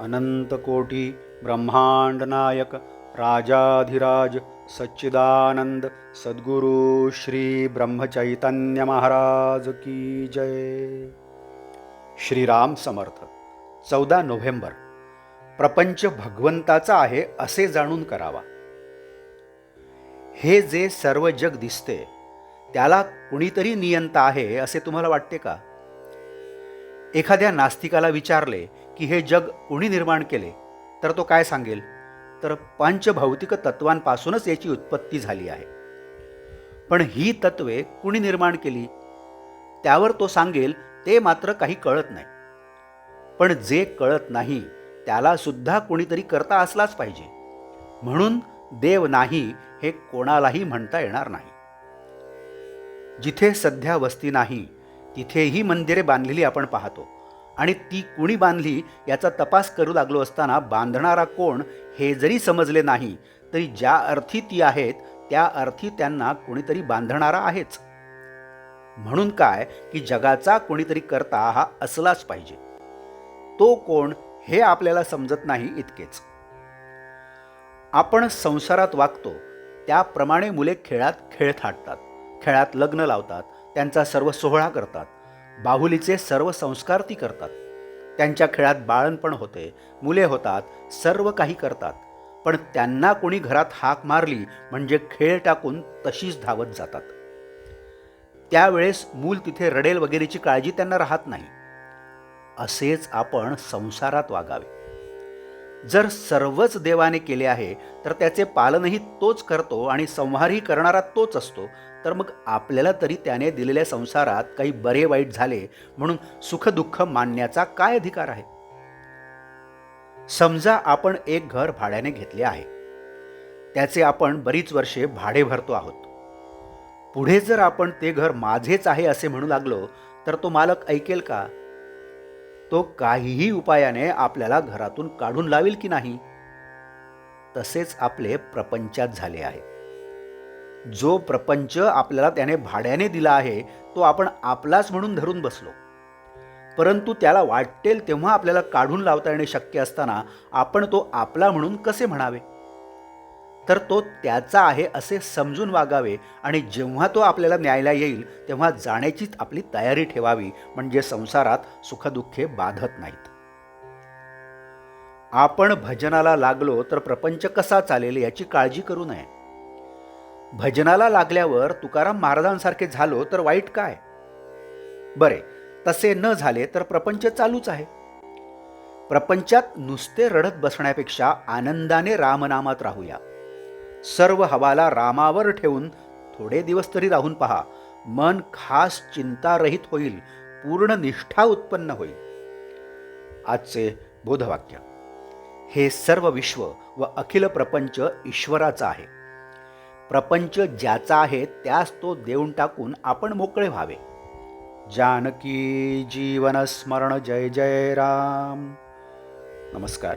अनंतकोटी ब्रह्मांडनायक राजाधिराज सच्चिदानंद सद्गुरु श्री ब्रह्मचैतन्य महाराज की जय। श्रीराम समर्थ चौदा नोव्हेंबर प्रपंच भगवंताचा आहे असे जाणून करावा. हे जे सर्व जग दिसते त्याला कुणीतरी नियंता आहे असे तुम्हाला वाटते का? एखाद्या नास्तिकाला विचारले की हे जग कुणी निर्माण केले? तर तो काय सांगेल? तर पंचभौतिक तत्वांपासूनच याची उत्पत्ती झाली आहे. पण ही तत्वे कुणी निर्माण केली? त्यावर तो सांगेल ते मात्र काही कळत नाही. पण जे कळत नाही त्याला सुद्धा कोणीतरी करता असलाच पाहिजे. म्हणून देव नाही हे कोणालाही म्हणता येणार नाही. जिथे सध्या वस्ती नाही तिथेही मंदिरे बांधलेली आपण पाहतो. आणि ती कुणी बांधली याचा तपास करू लागलो असताना बांधणारा कोण हे जरी समजले नाही तरी ज्या अर्थी ती आहेत त्या अर्थी त्यांना कोणीतरी बांधणारा आहेच. म्हणून काय की जगाचा कोणीतरी करता हा असलाच पाहिजे. तो कोण हे आपल्याला समजत नाही इतकेच. आपण संसारात वागतो त्याप्रमाणे मुले खेळात खेळ थाटतात खेळात लग्न लावतात त्यांचा सर्व सोहळा करतात बाहुलीचे सर्व संस्कार ती करतात. त्यांच्या खेळात बाळणपण होते मुले होतात सर्व काही करतात. पण त्यांना कोणी घरात हाक मारली म्हणजे खेळ टाकून तशीच धावत जातात. त्यावेळेस मूल तिथे रडेल वगैरेची काळजी त्यांना राहत नाही. असेच आपण संसारात वागावे. जर सर्वच देवाने केले आहे तर त्याचे पालनही तोच करतो आणि संहारही करणारा तोच असतो. तर मग आपल्याला तरी त्याने दिलेल्या संसारात काही बरे वाईट झाले म्हणून सुखदुःख मानण्याचा काय अधिकार आहे? समजा आपण एक घर भाड्याने घेतले आहे. त्याचे आपण बरीच वर्षे भाडे भरतो आहोत. पुढे जर आपण ते घर माझेच आहे असे म्हणू लागलो तर तो मालक ऐकेल का? तो काहीही उपायाने आपल्याला घरातून काढून लावेल की नाही? तसेच आपले प्रपंचात झाले आहे. जो प्रपंच आपल्याला त्याने भाड्याने दिला आहे तो आपण आपलाच म्हणून धरून बसलो. परंतु त्याला वाटेल तेव्हा आपल्याला काढून लावता येणे शक्य असताना आपण तो आपला म्हणून कसे म्हणावे? तर तो त्याचा आहे असे समजून वागावे आणि जेव्हा तो आपल्याला न्यायला येईल तेव्हा जाण्याचीच आपली तयारी ठेवावी म्हणजे संसारात सुखदुःखे बाधत नाहीत. आपण भजनाला लागलो तर प्रपंच कसा चालेल याची काळजी करू नये. भजनाला लागल्यावर तुकाराम महाराजांसारखे झालो तर वाईट काय? बरे तसे न झाले तर प्रपंच चालूच आहे. प्रपंचात नुसते रडत बसण्यापेक्षा आनंदाने रामनामात राहूया. सर्व हवाला रामावर ठेवून थोडे दिवस तरी राहून पहा. मन खास चिंतारहित होईल. पूर्ण निष्ठा उत्पन्न होईल. आजचे बोधवाक्य. हे सर्व विश्व व अखिल प्रपंच ईश्वराचा आहे. प्रपंच ज्याचा आहे त्यास तो देऊन टाकून आपण मोकळे व्हावे. जानकी जीवन स्मरण जय जय राम. नमस्कार.